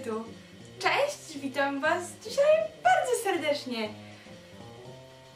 tu. Cześć, witam was dzisiaj bardzo serdecznie.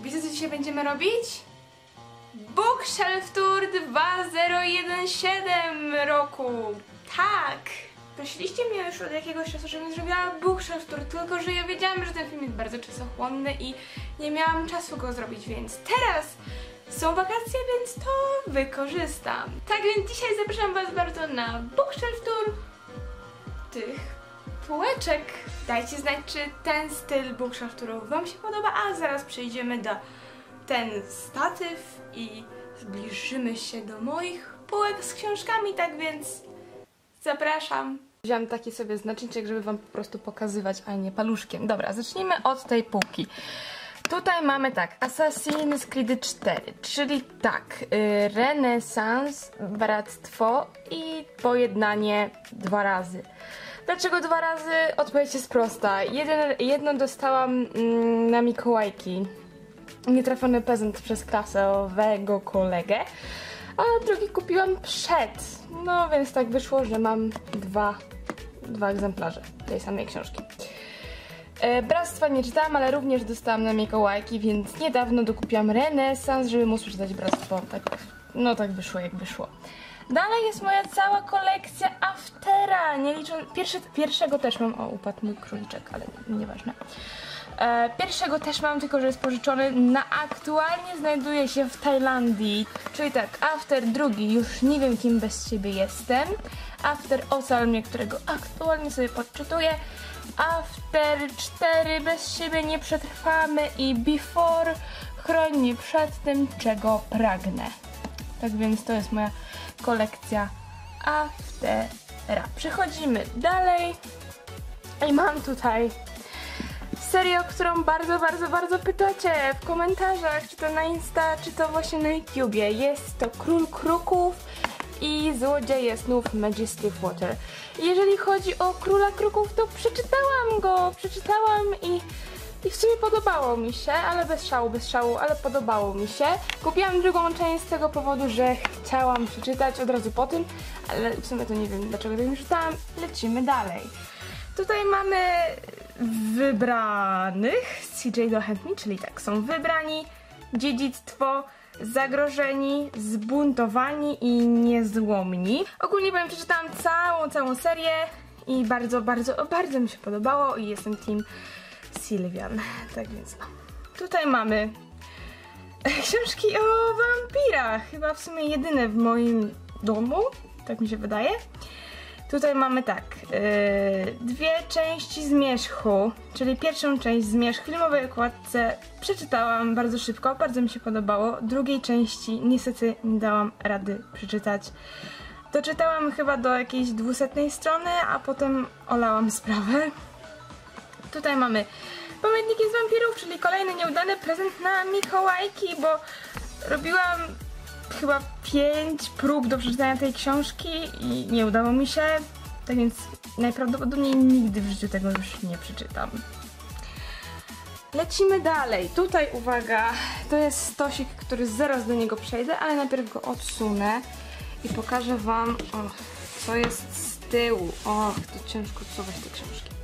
Wiecie co dzisiaj będziemy robić? Bookshelf Tour 2017 roku. Tak. Prosiliście mnie już od jakiegoś czasu, żebym zrobiła Bookshelf Tour, tylko że ja wiedziałam, że ten film jest bardzo czasochłonny i nie miałam czasu go zrobić, więc teraz są wakacje, więc to wykorzystam. Tak więc dzisiaj zapraszam was bardzo na Bookshelf Tour tych półeczek. Dajcie znać, czy ten styl bookshelf tourów wam się podoba, a zaraz przejdziemy do ten statyw i zbliżymy się do moich półek z książkami, tak więc zapraszam. Wziąłem taki sobie znaczniczek, żeby wam po prostu pokazywać, a nie paluszkiem. Dobra, zacznijmy od tej półki. Tutaj mamy tak, Assassin's Creed 4, czyli tak, y, renesans, bractwo i pojednanie dwa razy. Dlaczego dwa razy? Odpowiedź jest prosta. Jeden, jedno dostałam mm, na Mikołajki. Nietrafiony prezent przez klasowego kolegę, a drugi kupiłam przed. No więc tak wyszło, że mam dwa, dwa egzemplarze tej samej książki. E, Bractwa nie czytałam, ale również dostałam na Mikołajki, więc niedawno dokupiłam Renesans, żeby móc przeczytać Bractwo. Tak, no tak wyszło jak wyszło. Dalej jest moja cała kolekcja Aftera, nie licząc... Pierwszy, pierwszego też mam, o upadł mój króliczek, ale nieważne. E, pierwszego też mam, tylko że jest pożyczony, na aktualnie znajduje się w Tajlandii. Czyli tak, After drugi, już nie wiem kim bez ciebie jestem. After Ocal mnie, którego aktualnie sobie podczytuję. After 4 bez siebie nie przetrwamy i Before chroń mnie przed tym, czego pragnę. Tak więc to jest moja kolekcja Aftera. Przechodzimy dalej i mam tutaj serię, o którą bardzo, bardzo, bardzo pytacie w komentarzach, czy to na Insta, czy to właśnie na YouTubie. Jest to Król Kruków i Złodzieje Snów Majesty Water. Jeżeli chodzi o Króla Kruków, to przeczytałam go, przeczytałam i i w sumie podobało mi się, ale bez szału, bez szału, ale podobało mi się. Kupiłam drugą część z tego powodu, że chciałam przeczytać od razu po tym, ale w sumie to nie wiem dlaczego tak nie czytałam. Lecimy dalej. Tutaj mamy wybranych CJ Dochętni, czyli tak, są wybrani, dziedzictwo, zagrożeni, zbuntowani i niezłomni. Ogólnie powiem, przeczytałam całą, całą serię i bardzo, bardzo, bardzo mi się podobało i jestem team Sylwian. Tak więc no. Tutaj mamy książki o wampirach. Chyba w sumie jedyne w moim domu. Tak mi się wydaje. Tutaj mamy tak, yy, dwie części Zmierzchu, czyli pierwszą część Zmierzch w filmowej okładce przeczytałam bardzo szybko, bardzo mi się podobało. Drugiej części niestety nie dałam rady przeczytać. Doczytałam chyba do jakiejś dwusetnej strony, a potem olałam sprawę. Tutaj mamy pamiętniki z wampirów, czyli kolejny nieudany prezent na Mikołajki, bo robiłam chyba pięć prób do przeczytania tej książki i nie udało mi się, tak więc najprawdopodobniej nigdy w życiu tego już nie przeczytam. Lecimy dalej. Tutaj uwaga, to jest stosik, który zaraz do niego przejdę, ale najpierw go odsunę i pokażę wam, o, co jest z tyłu. Och, to ciężko odsuwać te książki.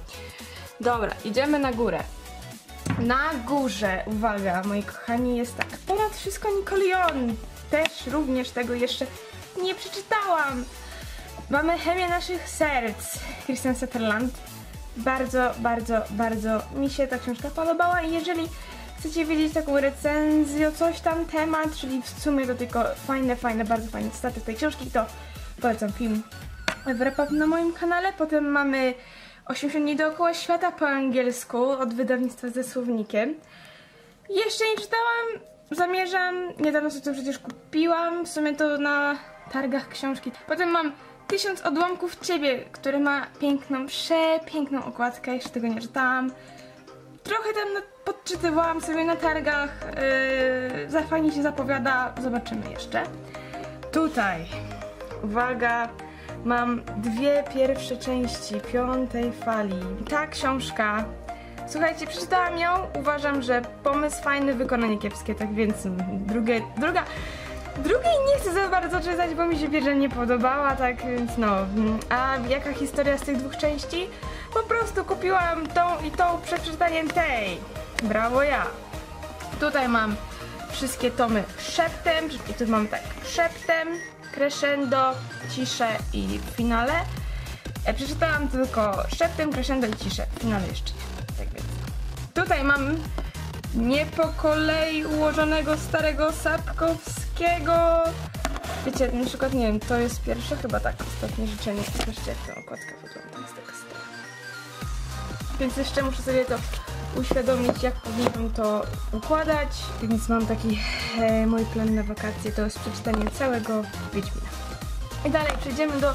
Dobra, idziemy na górę. Na górze, uwaga, moi kochani, jest tak. Ponad wszystko Nicolion. Też również tego jeszcze nie przeczytałam. Mamy chemię naszych serc. Christian Sutherland. Bardzo, bardzo, bardzo mi się ta książka podobała i jeżeli chcecie wiedzieć taką recenzję, coś tam temat, czyli w sumie to tylko fajne, fajne, bardzo fajne cytaty z tej książki, to polecam film w wrap na moim kanale. Potem mamy 80 dni dookoła świata po angielsku od wydawnictwa ze słownikiem. Jeszcze nie czytałam, zamierzam, niedawno sobie to przecież kupiłam, w sumie to na targach książki. Potem mam Tysiąc odłamków Ciebie, który ma piękną, przepiękną okładkę, jeszcze tego nie czytałam. Trochę tam podczytywałam sobie na targach, yy, za fajnie się zapowiada, zobaczymy jeszcze. Tutaj, uwaga, mam dwie pierwsze części piątej fali. Ta książka, słuchajcie, przeczytałam ją, uważam, że pomysł fajny, wykonanie kiepskie, tak więc drugie, druga Drugiej nie chcę za bardzo czytać, bo mi się pierwsza nie podobała, tak więc no. A jaka historia z tych dwóch części? Po prostu kupiłam tą i tą przed przeczytaniem tej. Brawo ja. Tutaj mam wszystkie tomy szeptem, i tu mam tak szeptem, crescendo, ciszę i finale. E, przeczytałam tylko szeptem, crescendo i ciszę. Finale jeszcze nie. Tak więc. Tutaj mam nie po kolei ułożonego starego Sapkowskiego. Wiecie, na przykład, nie wiem, to jest pierwsze, chyba tak, ostatnie życzenie. Zobaczcie, jak ta okładka wygląda, jest taka stara. Więc jeszcze muszę sobie to uświadomić, jak powinnam to układać. Więc mam taki e, mój plan na wakacje, to jest przeczytanie całego Wiedźmina. I dalej przejdziemy do,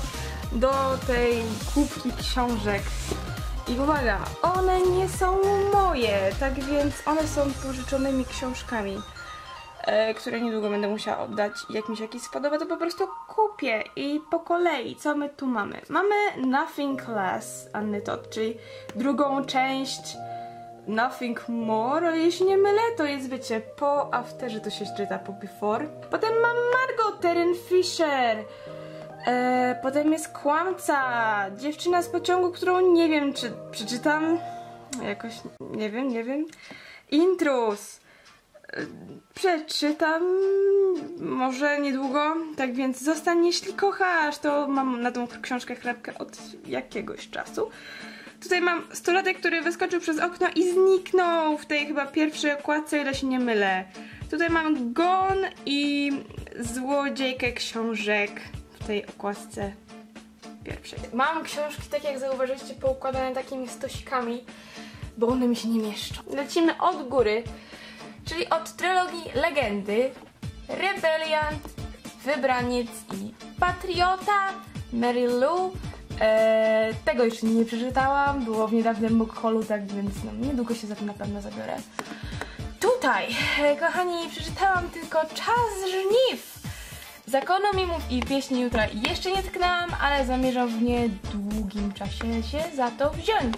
do tej kubki książek. I uwaga, one nie są moje, tak więc one są pożyczonymi książkami, e, które niedługo będę musiała oddać. Jak mi się jakiś spodoba, to po prostu kupię i po kolei. Co my tu mamy? Mamy Nothing Less Anny Todd, czyli drugą część Nothing More, ale jeśli nie mylę, to jest, wiecie, po afterze to się czyta po before. Potem mam Margot Terren Fisher. E, potem jest Kłamca, dziewczyna z pociągu, którą nie wiem, czy przeczytam. Jakoś, nie wiem, nie wiem. Intrus. E, przeczytam może niedługo, tak więc zostań jeśli kochasz, to mam na tą książkę chlebkę od jakiegoś czasu. Tutaj mam stolatek, który wyskoczył przez okno i zniknął w tej chyba pierwszej okładce, ile się nie mylę. Tutaj mam Gon i złodziejkę książek w tej okładce pierwszej. Mam książki, tak jak zauważyliście, poukładane takimi stosikami, bo one mi się nie mieszczą. Lecimy od góry, czyli od trylogii Legendy, Rebeliant, Wybraniec i Patriota, Mary Lou, Eee, tego jeszcze nie przeczytałam, było w niedawnym bookholu, tak więc no, niedługo się za to na pewno zabiorę. Tutaj, e, kochani, przeczytałam tylko Czas Żniw. Zakonu mimów i pieśni jutra jeszcze nie tknęłam, ale zamierzam w niedługim czasie się za to wziąć.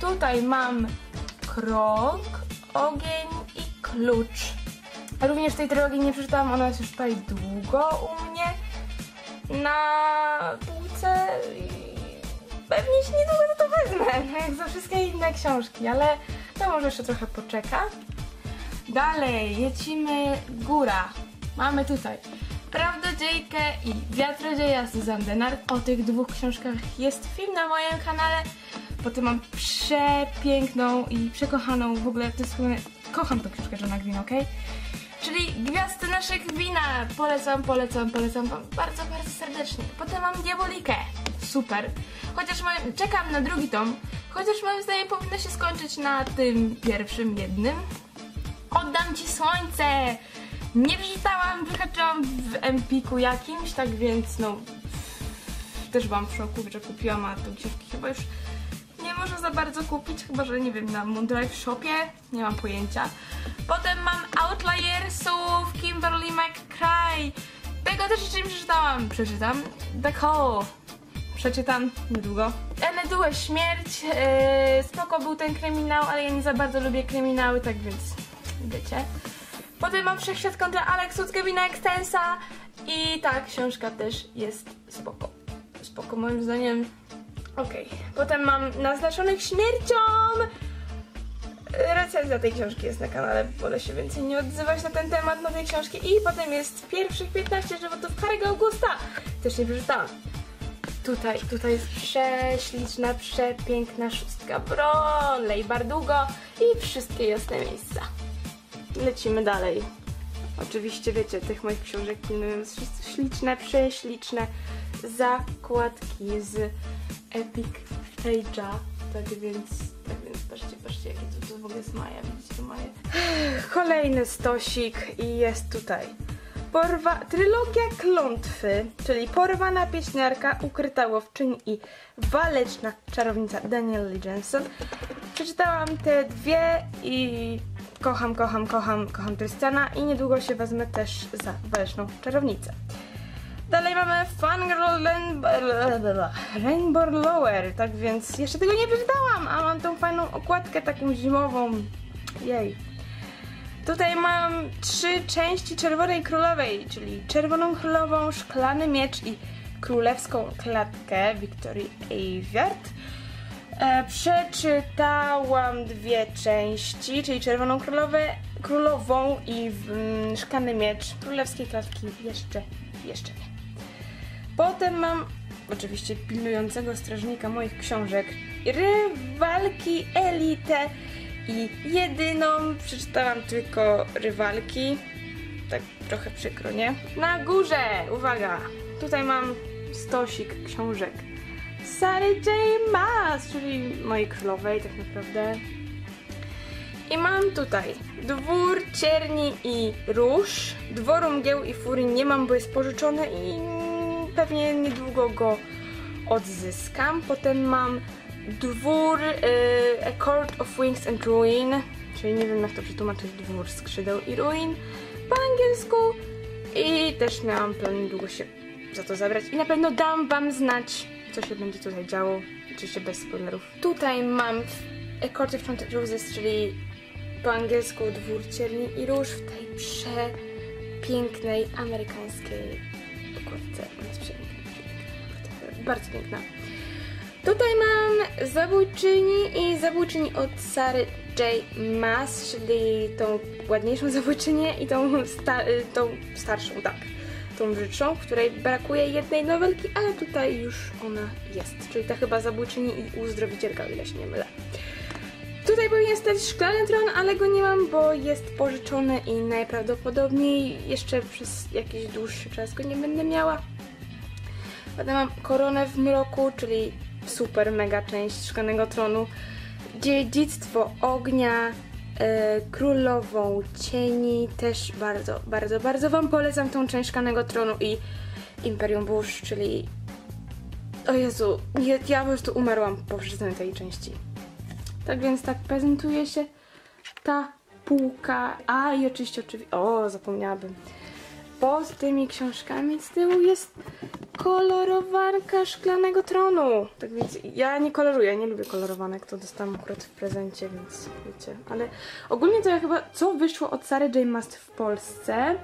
Tutaj mam Krok, Ogień i Klucz. Również tej trylogii nie przeczytałam, ona jest już tutaj długo u mnie na półce i pewnie się niedługo to wezmę, jak za wszystkie inne książki, ale to może jeszcze trochę poczeka. Dalej, lecimy góra. Mamy tutaj Prawdodziejkę i Wiatrodzieja Susan Denard. O tych dwóch książkach jest film na moim kanale. Potem mam przepiękną i przekochaną w ogóle, to jest, kocham tę książkę Johna Green, ok? Czyli Gwiazdy naszych wina. Polecam, polecam, polecam wam bardzo, bardzo serdecznie. Potem mam Diabolikę. Super. Chociaż moim, czekam na drugi tom. Chociaż moim zdaniem powinno się skończyć na tym pierwszym jednym. Oddam ci słońce. Nie przeczytałam, wyhaczyłam w Empiku jakimś, tak więc no też byłam w szoku, że kupiłam, a tą książki chyba już można za bardzo kupić, chyba że nie wiem, na Moondrive Shopie, nie mam pojęcia. Potem mam Outliersów, Kimberly McCray. Tego też jeszcze nie przeczytałam. Przeczytam. The Call. Przeczytam niedługo. Enedue Śmierć. Yy, spoko był ten kryminał, ale ja nie za bardzo lubię kryminały, tak więc wiecie. Potem mam Wszechświat kontra Alex od Kevina Extensa. I ta książka też jest spoko. Spoko moim zdaniem. Okej. Okay. Potem mam Naznaczonych śmiercią recenzja tej książki jest na kanale, wolę się więcej nie odzywać na ten temat nowej książki. I potem jest pierwszych 15 żywotów Harry'ego Augusta. Też nie przeczytałam. Tutaj, tutaj jest prześliczna, przepiękna szóstka Bronley, Bardugo i wszystkie jasne miejsca. Lecimy dalej. Oczywiście wiecie, tych moich książek pilnują śliczne, prześliczne zakładki z Epic Page'a. Tak więc, tak więc patrzcie, patrzcie jakie to, to w ogóle jest Maja, widzicie to Maja? Kolejny stosik i jest tutaj. Porwa, trylogia klątwy, czyli porwana pieśniarka, ukryta łowczyni i waleczna czarownica Daniel Jensen. Przeczytałam te dwie i kocham, kocham, kocham, kocham Tristana i niedługo się wezmę też za waleczną czarownicę. Dalej mamy Fangirl Rainbow Lower, tak więc jeszcze tego nie przeczytałam, a mam tą fajną okładkę taką zimową. Jej. Tutaj mam trzy części Czerwonej Królowej, czyli Czerwoną Królową, Szklany Miecz i Królewską Klatkę Wiktorii Eywiart. E, przeczytałam dwie części, czyli Czerwoną Królowę, Królową i mm, Szklany Miecz Królewskiej Klatki jeszcze, jeszcze nie. Potem mam oczywiście pilnującego strażnika moich książek, rywalki Elite i jedyną przeczytałam tylko rywalki. Tak trochę przykro, nie? Na górze, uwaga, tutaj mam stosik książek Sary J. Maas, czyli mojej królowej tak naprawdę. I mam tutaj dwór cierni i róż. Dworu mgieł i furii nie mam, bo jest pożyczony i pewnie niedługo go odzyskam. Potem mam dwór y, A Court of Wings and Ruin, czyli nie wiem jak to przetłumaczyć, dwór skrzydeł i ruin po angielsku. I też miałam plan niedługo się za to zabrać i na pewno dam wam znać, co się będzie tutaj działo, oczywiście bez spoilerów. Tutaj mam A Court of Enchanted Roses, czyli po angielsku dwór cierni i róż w tej przepięknej amerykańskiej bardzo piękna. Tutaj mam zabójczyni i zabójczyni od Sary J. Maas, czyli tą ładniejszą zabójczynię i tą, tą starszą, tak, tą brzydszą, w której brakuje jednej nowelki, ale tutaj już ona jest, czyli ta chyba zabójczyni i uzdrowicielka, o ile się nie mylę. Tutaj powinien stać szklany tron, ale go nie mam, bo jest pożyczony i najprawdopodobniej jeszcze przez jakiś dłuższy czas go nie będę miała. Potem mam koronę w mroku, czyli super mega część Szklanego Tronu. Dziedzictwo ognia, e, królową cieni, też bardzo, bardzo, bardzo Wam polecam tą część Szklanego Tronu i Imperium Burz, czyli o Jezu, ja, ja po prostu umarłam po przeczytaniu tej części. Tak więc tak prezentuje się ta półka. A i oczywiście, oczywiście, o zapomniałabym. Pod tymi książkami z tyłu jest kolorowanka szklanego tronu. Tak więc ja nie koloruję, nie lubię kolorowanek, to dostałam akurat w prezencie, więc wiecie. Ale ogólnie to ja chyba, co wyszło od Sary J. Mast w Polsce,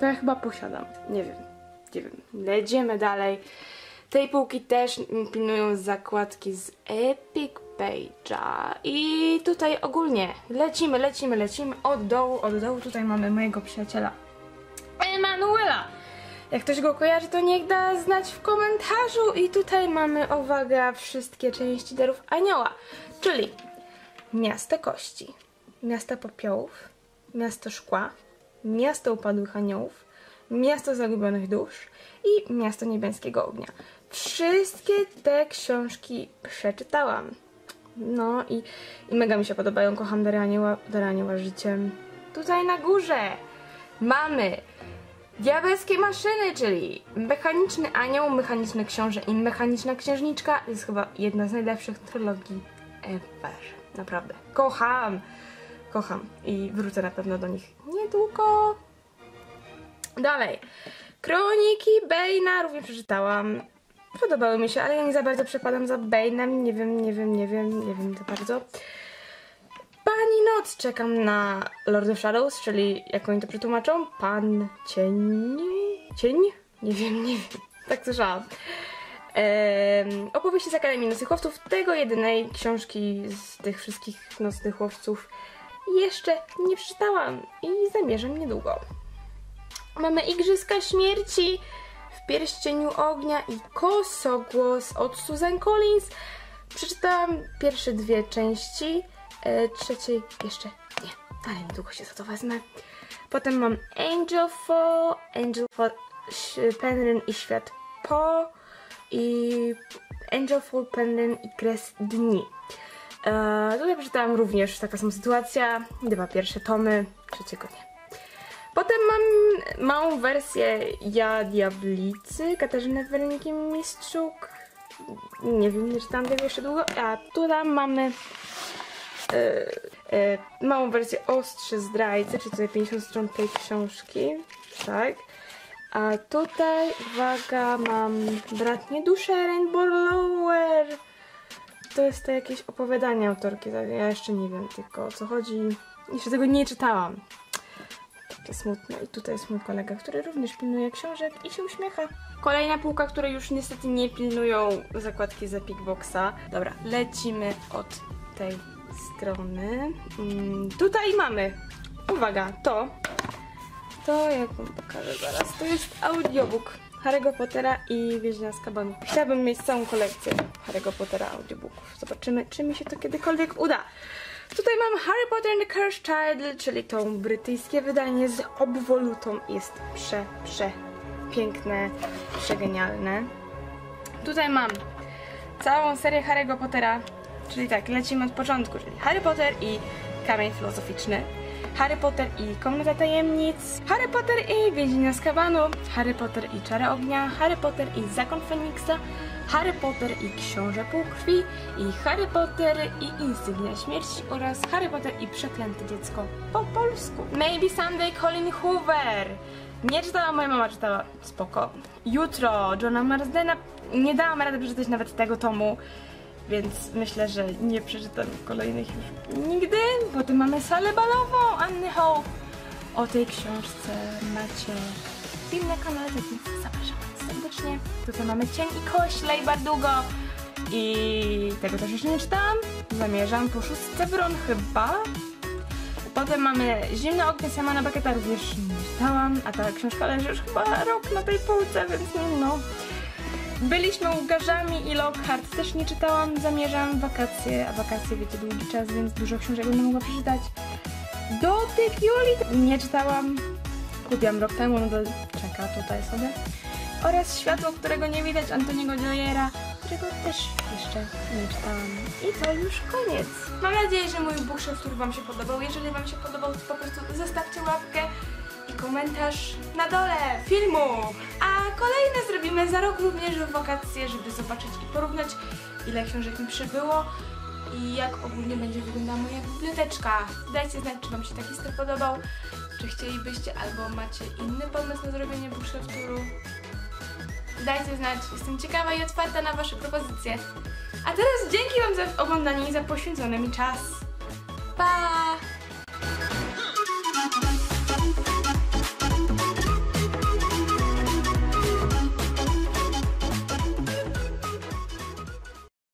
to ja chyba posiadam. Nie wiem, nie wiem. Lecimy dalej. Tej półki też pilnują zakładki z Epic Page'a. I tutaj ogólnie lecimy, lecimy, lecimy od dołu, od dołu. Tutaj mamy mojego przyjaciela Emanuela. Jak ktoś go kojarzy, to niech da znać w komentarzu. I tutaj mamy, uwaga, wszystkie części darów anioła. Czyli miasto kości, miasto popiołów, miasto szkła, miasto upadłych aniołów, miasto zagubionych dusz i miasto niebieskiego ognia. Wszystkie te książki przeczytałam. No i, i mega mi się podobają. Kocham Dary Anioła, Dary Anioła życiem. Tutaj na górze mamy Diabelskie maszyny, czyli mechaniczny anioł, mechaniczny książę i mechaniczna księżniczka. Jest chyba jedna z najlepszych trylogii ever. Naprawdę. Kocham. Kocham. I wrócę na pewno do nich niedługo. Dalej. Kroniki Bane'a również przeczytałam. Podobały mi się, ale ja nie za bardzo przepadam za Bane'em. Nie wiem, nie wiem, nie wiem, nie wiem za bardzo. Pani Noc czekam na Lord of Shadows, czyli jak oni to przetłumaczą? Pan Cień? Cień? Nie wiem, nie wiem. Tak słyszałam. Opowieści z Akademii Nocnych Łowców, tego jedynej książki z tych wszystkich Nocnych Łowców jeszcze nie przeczytałam i zamierzam niedługo. Mamy Igrzyska Śmierci w Pierścieniu Ognia i Kosogłos od Susan Collins. Przeczytałam pierwsze dwie części, trzeciej jeszcze nie, ale niedługo się za to wezmę. Potem mam Angel Fall, Angel Fall, Penryn i Świat Po i Angel Fall, Penryn i Kres Dni. E, tutaj przeczytałam również taka sama sytuacja, dwa pierwsze tomy, trzeciego nie. Potem mam małą wersję Ja Diablicy, Katarzyny Weroniki Mistrzuk. Nie wiem, nie czytałam tego jeszcze długo. A tutaj mamy e, e, małą wersję Ostrze Zdrajcy, czyli tutaj 50 stron tej książki. Tak. A tutaj, uwaga, mam Bratnie Dusze Rainbow Lower. To jest to jakieś opowiadanie autorki, ja jeszcze nie wiem tylko o co chodzi. Jeszcze tego nie czytałam. takie smutne. I tutaj jest mój kolega, który również pilnuje książek i się uśmiecha. Kolejna półka, które już niestety nie pilnują zakładki z Epic Boxa. Dobra, lecimy od tej strony. Mm, tutaj mamy, uwaga, to, to jak wam pokażę zaraz, to jest audiobook Harry'ego Pottera i Więźnia z Kabanu. Chciałabym mieć całą kolekcję Harry'ego Pottera audiobooków. Zobaczymy, czy mi się to kiedykolwiek uda. Tutaj mam Harry Potter and the Cursed Child, czyli to brytyjskie wydanie z obwolutą. Jest prze, prze piękne, przegenialne. Tutaj mam całą serię Harry'ego Pottera, czyli tak, lecimy od początku, czyli Harry Potter i Kamień Filozoficzny, Harry Potter i Komnata Tajemnic, Harry Potter i Więzienia z Kabanu, Harry Potter i Czary Ognia, Harry Potter i Zakon Feniksa, Harry Potter i Książę Półkrwi i Harry Potter i Insygnia Śmierci oraz Harry Potter i Przeklęte Dziecko po polsku. Maybe Someday Colin Hoover. Nie czytała, moja mama czytała, spoko. Jutro Johna Marsdena. Nie dałam rady przeczytać nawet tego tomu, więc myślę, że nie przeczytam kolejnych już nigdy. Potem mamy salę balową Anny Hope. O tej książce macie film na kanale, więc zapraszam serdecznie. Tutaj mamy Cień i Koślej Bardugo. I tego też jeszcze nie czytałam. Zamierzam po szóstce Wron chyba. Potem mamy Zimne ognie Samana Baketa, również nie czytałam, a ta książka leży już chyba rok na tej półce, więc no. Byliśmy u Garzami i Lockhart, też nie czytałam, zamierzam wakacje, a wakacje wiecie długi czas, więc dużo książek będę mogła przeczytać. Dotyk Juli nie czytałam, kupiłam rok temu, no to czeka tutaj sobie. Oraz Światło, którego nie widać Antoniego Gioiera, którego też jeszcze nie czytałam. I to już koniec. Mam nadzieję, że mój bookshelf tour Wam się podobał. Jeżeli Wam się podobał, to po prostu zostawcie łapkę komentarz na dole filmu. A kolejne zrobimy za rok również w wakacje, żeby zobaczyć i porównać, ile książek mi przybyło i jak ogólnie będzie wyglądała moja biblioteczka. Dajcie znać, czy Wam się taki styl podobał, czy chcielibyście albo macie inny pomysł na zrobienie bookshelf touru. Dajcie znać, jestem ciekawa i otwarta na Wasze propozycje. A teraz dzięki Wam za oglądanie i za poświęcony mi czas. Pa!